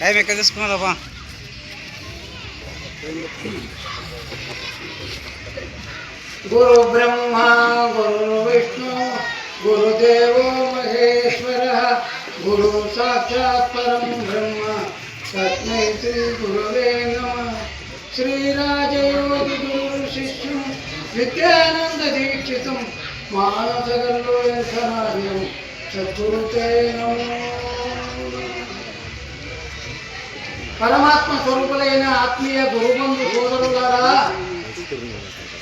Time ఎక్కడ తీసుకున్నారబ్బా గురు బ్రహ్మ గురు విష్ణు గురుదేవో మహేశ్వర గురు సాక్షాత్ పరం బ్రహ్మ తస్మై శ్రీ గురువే నమ శ్రీరాజయోగి గురు శిష్యం విద్యానంద దీక్షితం మానసగల్లో యథనార్యం సద్గురుతే పరమాత్మ స్వరూపులైన ఆత్మీయ గురుబంధు సోదరులారా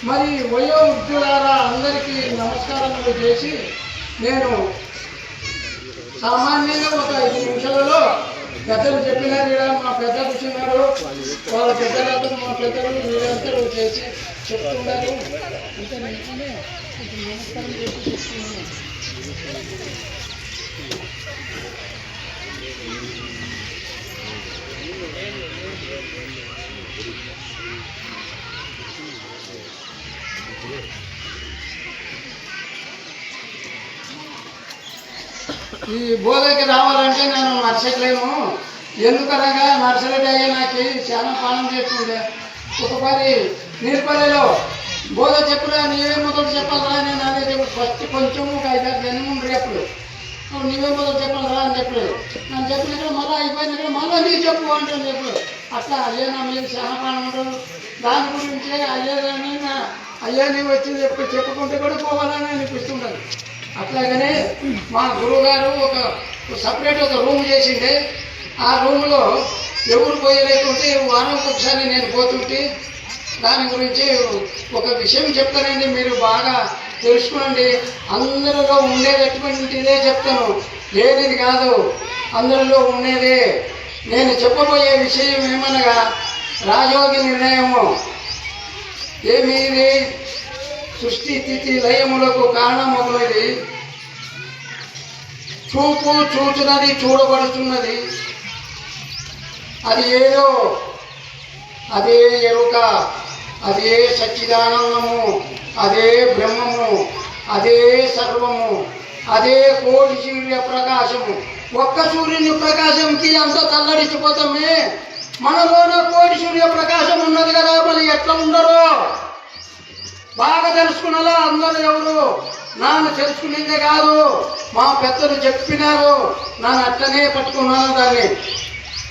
మరి వయోవృద్ధులారా అందరికీ నమస్కారములు చేసి నేను సామాన్యంగా ఒక ఐదు నిమిషాలలో పెద్దలు చెప్పినారు ఈడ మా పెద్ద కూర్చున్నారు. వాళ్ళ పెద్దలందరూ మా పెద్దలు వీళ్ళందరూ చేసి చెప్తున్నారు. ఈ బోధకి రావాలంటే నేను నర్సట్లేను ఎందుకనగా నర్సరెట్ అయ్యే నాకు చాలా పాలన చేస్తుండే. ఒకసారి నీర్పల్లిలో బోధ చెప్పురా నీవే మొదలు చెప్పాలరా నేను అదే చెప్పు ఫస్ట్ కొంచెం ఒక ఐదారు జన్మ రేపులు నువ్వు నీవే మొదలు చెప్పాలరా అని చెప్పలేదు. నన్ను చెప్పినక్కడ మళ్ళీ అయిపోయినక్కడ మళ్ళీ నీ చెప్పు అంటాను చెప్పు అట్లా అయ్యే నా మీద చాలా పాలన ఉండదు. దాని గురించి అయ్యేదని నా- అయ్యా నీవు వచ్చి చెప్పి చెప్పుకుంటే కూడా పోవాలని అనిపిస్తుంటారు అట్లాగనే మా గురువుగారు ఒక సపరేట్ ఒక రూమ్ చేసిండే. ఆ రూమ్లో ఎవరు పోయలేకుంటే వారానికి ఒకసారి నేను పోతుంటే దాని గురించి ఒక విషయం చెప్తానండి. మీరు బాగా తెలుసుకోండి అందరిలో ఉండేటటువంటిదే చెప్తాను. లేనిది కాదు. అందరిలో ఉండేదే. నేను చెప్పబోయే విషయం ఏమనగా రాజోగి నిర్ణయము. ఏమి సృష్టి స్థితి లయములకు కారణమగునది. చూపు చూచున్నది చూడబడుతున్నది అది ఏదో అదే ఎరుక? అదే సచ్చిదానందము? అదే బ్రహ్మము అదే సర్వము అదే కోటి సూర్య ప్రకాశము. ఒక్క సూర్యుని ప్రకాశంకి అంత తల్లడిచిపోతామే. మనలోన కోటి సూర్య ప్రకాశం ఉన్నది కదా మరి ఎట్లా ఉండరు? బాగా తెలుసుకున్నలా అందరూ ఎవరు? నాన్న తెలుసుకునేదే కాదు. మా పెద్దలు చెప్పినారు. నన్ను అట్లనే పట్టుకున్నాను దాన్ని.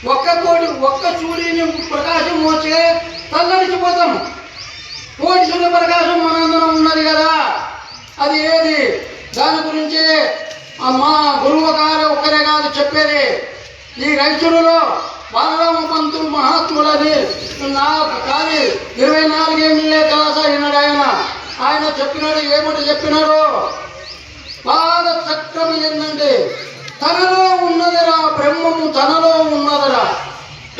ఒక్క కోటి ఒక్క సూర్యుని ప్రకాశం వచ్చే తల్లడిచిపోతాం. కోటి సూర్య ప్రకాశం మనందరం ఉన్నది కదా. అది ఏది? దాని గురించి మా గురువు గారు ఒక్కరే కాదు చెప్పేది. ఈ రైతులలో బాలరామ పంతులు మహాత్ములని నాకు కానీ ఇరవై నాలుగు ఎమ్మెల్యే కలాస విన్నాడు ఆయన. ఆయన చెప్పినాడు ఏమిటి చెప్పినాడు? బాగా చక్రం ఏంటంటే తనలో ఉన్నదిరా బ్రహ్మము తనలో ఉన్నదిరా.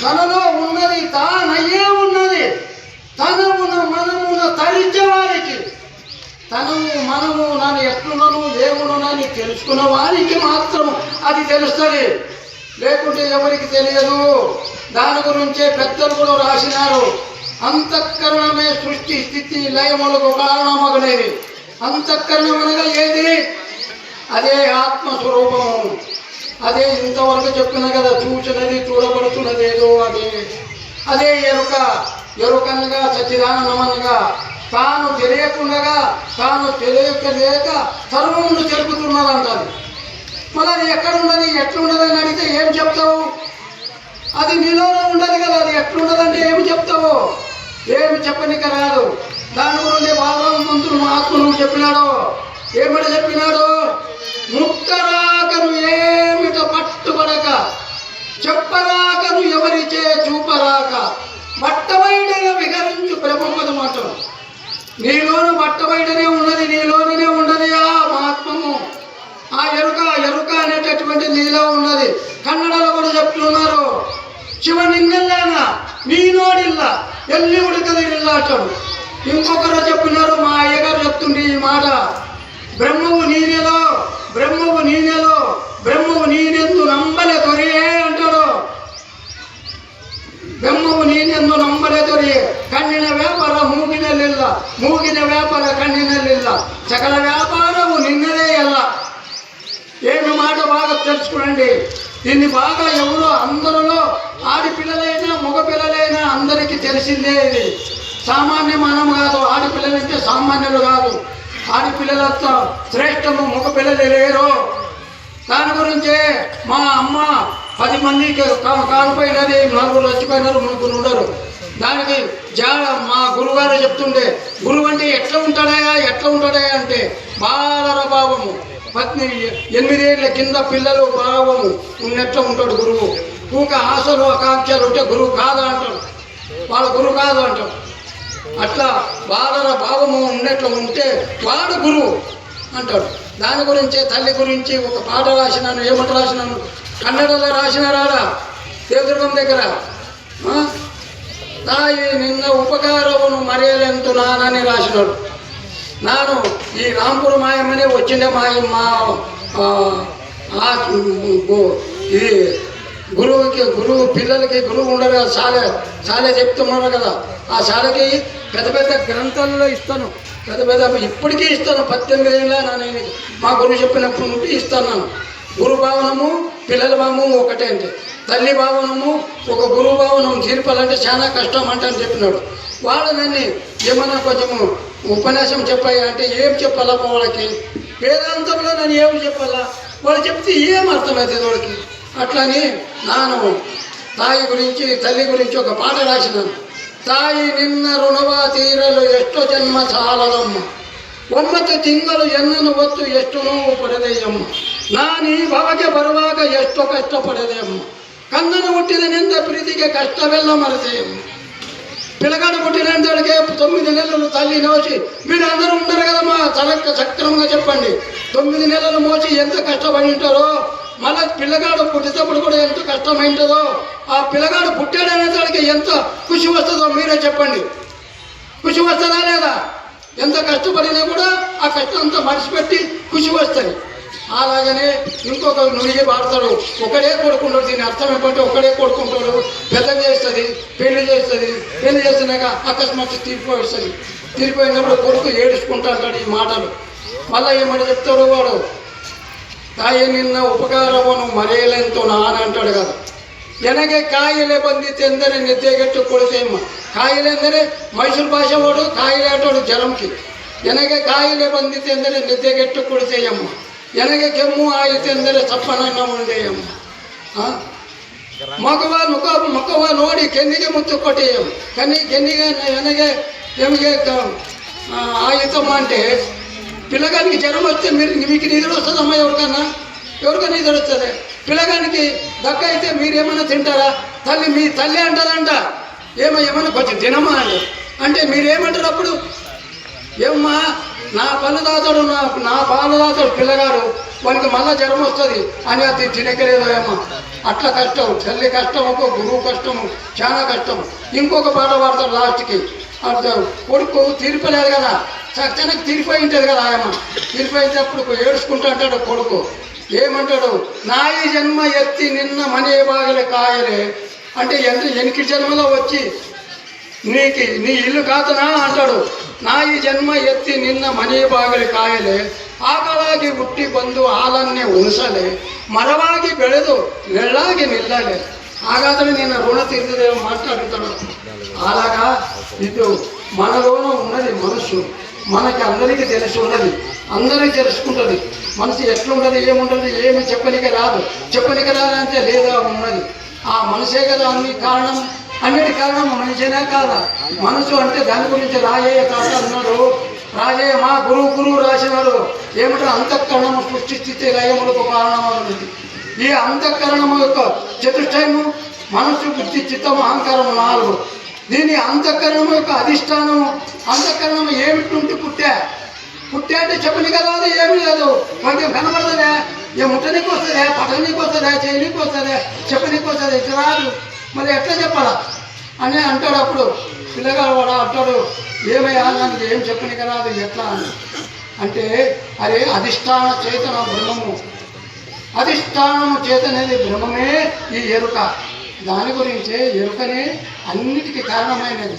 తనలో ఉన్నది తానయ్యే ఉన్నది. తన ఉన్న మన తరించే వారికి. తను మనము నన్ను ఎట్లున్నాను దేవుడునని తెలుసుకున్న వారికి మాత్రం అది తెలుస్తుంది. లేకుంటే ఎవరికి తెలియదు? దాని గురించే పెద్దలు కూడా రాసినారు. అంతఃకరణమే సృష్టి స్థితి లయములకు కారణమగనేది అంతఃకరణం అనగా ఏది? అదే ఆత్మస్వరూపము. అదే ఇంతవరకు చెప్పిన కదా చూచినది చూడబడుతున్నది ఏదో అదే. అదే ఎరుక. ఎరుకనగా సచ్చిదానందమనగా తాను తెలియకుండగా తాను తెలియక లేక సర్వమును అంటారు మళ్ళీ అది ఎక్కడ ఎట్లున్నది అని అడిగితే ఏం చెప్తావు? అది నీలోనే ఉండదు కదా అది ఎట్లున్నదంటే ఏమి చెప్తావు? ఏమి చెప్పనిక రాదు. దాని గురించి బాలరామ మంత్రులు నువ్వు చెప్పినాడు? ఏమిట చెప్పినాడు? ముట్టరాకను ఏమిట పట్టుబడక చెప్పరాకను ఎవరిచే చూపరాక. నీలోను బట్టబయటనే ఉన్నది నీలోనే ఉన్నది ఆ మహాత్మము ఆ ఎరుక ఎరుక అనేటటువంటి నీలో ఉన్నది కన్నడలో కూడా చెప్తున్నారు శివ నింగల్లాన నీనోడిల్ల ఎల్లి ఉడకదిల్ల అంటాడు ఇంకొకరు చెప్పినారు మా అయ్యగారు చెప్తుండే ఈ మాట బ్రహ్మవు నీనెలో బ్రహ్మవు నీనెలో బ్రహ్మవు నీనెందు నంబలే దొరే అంటాడు ಬ್ರಹ್ಮವು ನೀನೆಂದು ನಂಬಲೆದೊರೆ ಕಣ್ಣಿನ ವ್ಯಾಪಾರ ಮೂಗಿನಲ್ಲಿಲ್ಲ ಮೂಗಿನ ವ್ಯಾಪಾರ ಕಣ್ಣಿನಲ್ಲಿಲ್ಲ ಸಕಲ ವ್ಯಾಪಾರವು ನಿನ್ನದೇ ಅಲ್ಲ ಏನು ಮಾಡ బాగా తెలుసుకోండి దీన్ని బాగా ఎవరో అందరిలో ఆడపిల్లలైనా మగపిల్లలైనా అందరికీ తెలిసిందే ఇది సామాన్య మనం కాదు ఆడపిల్లలంటే సామాన్యులు కాదు ఆడపిల్లలతో శ్రేష్టము మగపిల్లలు లేరు దాని గురించే మా అమ్మ పది మందికి కా- కాలిపోయినది నలుగురు చచ్చిపోయినారు ముగ్గురు ఉండరు దానికి జా మా గురుగారు చెప్తుండే గురువు అంటే ఎట్లా ఉంటాడయా ఎట్లా ఉంటాడయా అంటే బాలర భావము. పత్ని ఎనిమిదేళ్ళ కింద పిల్లలు భావము. ఉన్నట్లు ఉంటాడు గురువు. ఊక ఆశలు ఆకాంక్షలు ఉంటే గురువు కాదు అంటాడు. వాళ్ళ గురువు కాదు అంటాడు. అట్లా బాలర భావము ఉన్నట్లు ఉంటే వాడు గురువు అంటాడు. దాని గురించే తల్లి గురించి ఒక పాట రాసినాను ఏమంట రాసినాను? కన్నడలో రాసిన రాడా దేవదుర్గం దగ్గర ఆ? తాయి నిన్న ఉపకారమును మరేలెంతు నానని రాసినాడు నాను ఈ రాంపుర మాయమనే వచ్చిండే మాయ మా ఆ, ఇది గురువుకి గురువు పిల్లలకి గురువు ఉండరు కదా శాలే శాలే చెప్తున్నారు కదా ఆ శాలకి పెద్ద పెద్ద గ్రంథాలలో ఇస్తాను పెద్ద పెద్ద ఇప్పటికీ ఇస్తాను పద్దెనిమిది ఏళ్ళ నేను మా గురువు చెప్పినప్పుడు నుండి ఇస్తాను నేను. గురు భావనము పిల్లల భావము ఒకటే అండి. తల్లి భావనము ఒక గురువు భావనం తీర్పాలంటే చాలా కష్టం అంట అని చెప్పినాడు. వాళ్ళ దాన్ని ఏమన్నా కొంచెము ఉపన్యాసం చెప్పాయి అంటే ఏం చెప్పాలా వాళ్ళకి వేదాంతంలో నన్ను ఏం చెప్పాలా? వాళ్ళు చెప్తే ఏం అర్థమవుతుంది వాడికి అట్లని నాను తాయి గురించి తల్లి గురించి ఒక పాట రాసినాను. తాయి నిన్న రుణవా తీరలు ಎಷ್ಟು జన్మ చాలదమ్మ. ಒಂಬತ್ತು ತಿಂಗಳು ఎన్నను వత్తు ಎಷ್ಟು ನೋವು ನಾನೀ ಭವಗೆ ಬರುವಾಗ ಎಷ್ಟು ಕಷ್ಟ ಪಡೆದೆಯಮ್ಮ ಕನ್ನನು ಹುಟ್ಟಿದನೆಂದ ಪ್ರೀತಿಗೆ ಕಷ್ಟವೆಲ್ಲ ಮರೆತೆಯಮ್ಮ పిల్లగాడు పుట్టినంతడికే తొమ్మిది నెలలు తల్లి మోసి మీరు అందరూ ఉంటారు కదమ్మా చలక్క సక్రమంగా చెప్పండి తొమ్మిది నెలలు మోసి ఎంత కష్టపడి ఉంటారో మళ్ళా పిల్లగాడు పుట్టేటప్పుడు కూడా ఎంత కష్టమైంటుందో ఆ పిల్లగాడు పుట్టాడనేదానికి ఎంత ఖుషి వస్తుందో మీరే చెప్పండి ఖుషి వస్తుందా లేదా ఎంత కష్టపడినా కూడా ఆ కష్టం అంతా మర్చిపెట్టి ఖుషి వస్తుంది అలాగనే ఇంకొక నుయ్యి వాడతాడు ఒకడే కొడుకుంటాడు దీని అర్థం ఏంటంటే ఒకడే కొడుకుంటాడు పెద్ద చేస్తుంది పెళ్ళి చేస్తుంది. పెళ్ళి చేసినాక అకస్మాత్ తీరిపోయిస్తుంది తీరిపోయినప్పుడు కొడుకు ఏడుచుకుంటా అంటాడు ఈ మాటలు. మళ్ళీ ఏమని చెప్తాడు వాడు? తాయి నిన్న ఉపకారమును మరేలేంతో నాన అంటాడు కదా. ఎనగే కాయలే బందితేందని నిద్దెగట్టు కొడుకేమ్మ. కాయలేందరే మైసూరు భాష వాడు కాయలేటాడు జనంకి. ఎనగే కాయలే బందితేందని నిద్దెగట్టు కొడితేయమ్మ ನನಗೆ ಕೆಮ್ಮು ಆಯಿತೆಂದರೆ ಸಪ್ಪನನ್ನ ಉಂಡೆಯಮ್ಮ ಆ? ಮಗುವ ಮುಖ ಮುಖವ ನೋಡಿ ಕೆನ್ನಿಗೆ ಮುತ್ತು ಕೊಟ್ಟೆಯಮ್ಮ ಕನ್ನಿ ಕೆನ್ನಿಗೆ ನನಗೆ ನಿಮಗೆ ఆయుధం అంటే పిల్లగానికి జ్వరం వస్తే మీరు మీకు నిద్ర వస్తుందమ్మా ఎవరికన్నా ఎవరికైనా నిద్ర వస్తుంది పిల్లగానికి దగ్గ అయితే మీరు ఏమైనా తింటారా తల్లి మీ తల్లి అంటారంట ఏమో ఏమైనా కొంచెం తినమా అండి అంటే మీరేమంటారు అప్పుడు ఏమ్మా నా పళ్ళు దాతాడు నా నా పాలు పిల్లగాడు వానికి మళ్ళా జ్వరం వస్తుంది. అని అది తినకలేదు ఏమో అట్లా కష్టం తల్లి కష్టం ఒక గురువు కష్టము చాలా కష్టం. ఇంకొక పాట పాడతాడు లాస్ట్కి. అంటారు కొడుకు తీరిపోలేదు కదా. చక్కనకి తీరిపోయి ఉంటుంది కదా ఆయమ్మ. తీరిపోయేటప్పుడు ఏడుచుకుంటూ అంటాడు కొడుకు. ఏమంటాడు? నా ఈ జన్మ ఎత్తి నిన్న మనే బాగలే కాయలే. అంటే ఎంత ఎనికి జన్మలో వచ్చి నీకి నీ ఇల్లు కాతనా అంటాడు నా ఈ జన్మ ఎత్తి నిన్న మనీ బాగలి ಕಾಯಲೆ ಆಕಳಾಗಿ ಹುಟ್ಟಿ ಬಂದು ಹಾಲನ್ನೇ ಉಣಿಸಲೆ ಮರವಾಗಿ ಬೆಳೆದು ನೆಳ್ಳಾಗಿ ನಿಲ್ಲಲೆ ಹಾಗಾದ್ರೆ ನಿನ್ನ ಋಣ ತೀರ್ತದೆ మాట్లాడుతాడు అలాగా ఇది మనలోన ఉన్నది మనసు మనకి అందరికీ తెలిసి ఉన్నది అందరికీ తెలుసుకుంటుంది మనసు ఎట్లుంటుంది ఏముంటుంది ఏమి చెప్పనికి రాదు చెప్పనికి రాదంటే లేదా ఉన్నది ఆ మనసే కదా అన్ని కారణం అన్నిటి కారణం మనిషినే కాదా? మనసు అంటే దాని గురించి రాజయ్య తాత అన్నాడు. రాజయ్య మా గురువు గురువు రాసినాడు. ఏమిటో అంతఃకరణము సృష్టి స్థితి లయములకు కారణమవుతుంది ఈ అంతఃకరణము యొక్క చతుష్టయము మనసు బుద్ధి చిత్తం అహంకారము నాలుగు. దీని అంతఃకరణము యొక్క అధిష్టానము అంతఃకరణము ఏమిటి పుట్టా? పుట్టే అంటే చెప్పని కదా ఏమీ లేదు. మనకి కనబడదా ఏ ముట్టనికి వస్తుందా పట్టనికి వస్తుందా చేయనికి వస్తుందా చెప్పనికి వస్తుందా ఇది రాదు. మరి ఎట్లా చెప్పాలా? అని అంటాడు అప్పుడు. పిల్లగాడు వాడు అంటాడు ఏమయ్యా నాకు ఏం చెప్పని కదా అది ఎట్లా అని? అంటే అదే అధిష్టాన చేతన బ్రహ్మము. అధిష్టానము చేతనేది బ్రహ్మమే ఈ ఎరుక. దాని గురించే ఎరుకనే అన్నిటికీ కారణమైనది.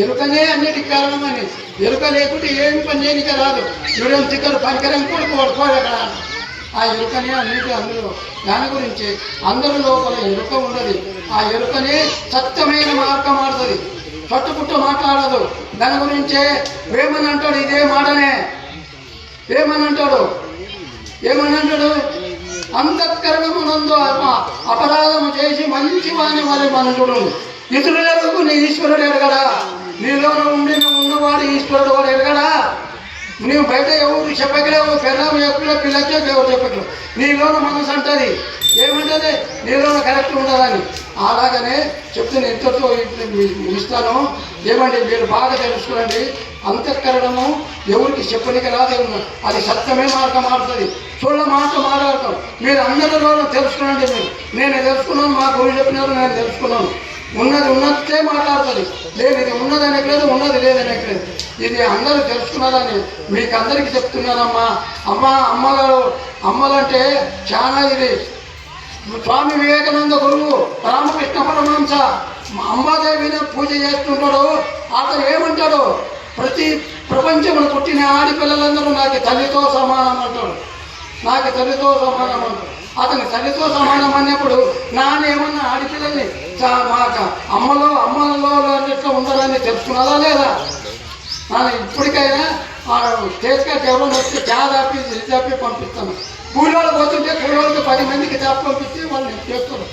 ఎరుకనే అన్నిటికీ కారణమైనది. ఎరుక లేకుంటే ఏం పని చేయనిక రాదు. చూడడం చిక్కలు పనికరం కూడా పడుకోవాలి అక్కడ ఆ ఎరుకనే అన్నిటి అందులో. దాని గురించి అందరి లోపల ఎరుక ఉండదు. ఆ ఎరుకనే సత్యమైన మార్గం ఆడుతుంది పట్టుపుట్టు మాట్లాడదు. దాని గురించే ప్రేమని అంటాడు ఇదే మాటనే. ఏమని అంటాడు ఏమని అంటాడు అంతఃకరణమునందు అప- అపరాధము చేసి మంచి వాణి వారి మనుషుడు ఇతరులకు నీ ఈశ్వరుడు ఎరగడా? నీలోన ఉండి నువ్వు ఉన్నవాడు ఈశ్వరుడు వాడు ఎరగడా? నువ్వు బయట ఎవరు చెప్పగలేవు పెళ్ళాము చెప్పలే పిల్లకి ఎవరు చెప్పగలేవు నీలోన మనసు అంటది. ఏమంటది? నీలోన కరెక్ట్ ఉండదని. అలాగనే చెప్తున్న ఇంతతో ఇస్తాను? ఏమండి మీరు బాగా తెలుసుకోండి. అంతఃకరణము ఎవరికి చెప్పనికి రాదు అది సత్యమే మార్గం మారుతుంది. చూడ మాట మాట్లాడతాం మీరు అందరిలోనూ తెలుసుకోండి మీరు. నేను తెలుసుకున్నాను మా గురువు చెప్పినారు నేను తెలుసుకున్నాను. ఉన్నది ఉన్నదే మాట్లాడుతుంది. లేనిది ఉన్నది అనట్లేదు ఉన్నది లేదనట్లేదు లేదు. ఇది అందరూ తెలుసుకున్నారని మీకు అందరికీ చెప్తున్నారమ్మా అమ్మ అమ్మగారు అమ్మలంటే చాలా ఇది. స్వామి వివేకానంద గురువు రామకృష్ణ పరమహంస అమ్మాదేవిని పూజ చేస్తుంటాడు. అతను ఏమంటాడు? ప్రతి ప్రపంచంలో పుట్టిన ఆడపిల్లలందరూ నాకు తల్లితో సమానం అంటాడు. నాకు తల్లితో సమానం అంటాడు. అతని తల్లితో సమానం అన్నప్పుడు ఏమన్నా ఆడపిల్లల్ని మాకు అమ్మలో అమ్మలలో అన్నట్లు ఉండాలని తెలుసుకున్నదా లేదా? ನಾನು ఇప్పటికైనా స్టేజ్కి ఎవరో వస్తే చా దాపి ఇది దాపి పంపిస్తాను. కూలీలు పోతుంటే కూలీలకి పది మందికి చాప పంపిస్తే వాళ్ళు నేను చేస్తారు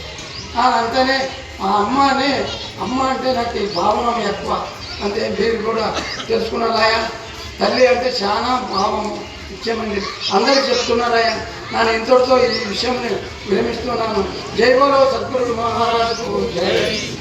ఆ, అంతనే మా అమ్మ అమ్మ అంటే నాకు ఈ భావన ఎక్కువ. అంతే మీరు కూడా తెలుసుకున్నారాయా తల్లి అంటే చాలా భావం ఇచ్చేమండి. అందరికి చెప్తున్నారాయా నేను ఇంతటితో ఈ విషయం విరమిస్తున్నాను. జై బోలో సద్గురు మహారాజుకు. జై.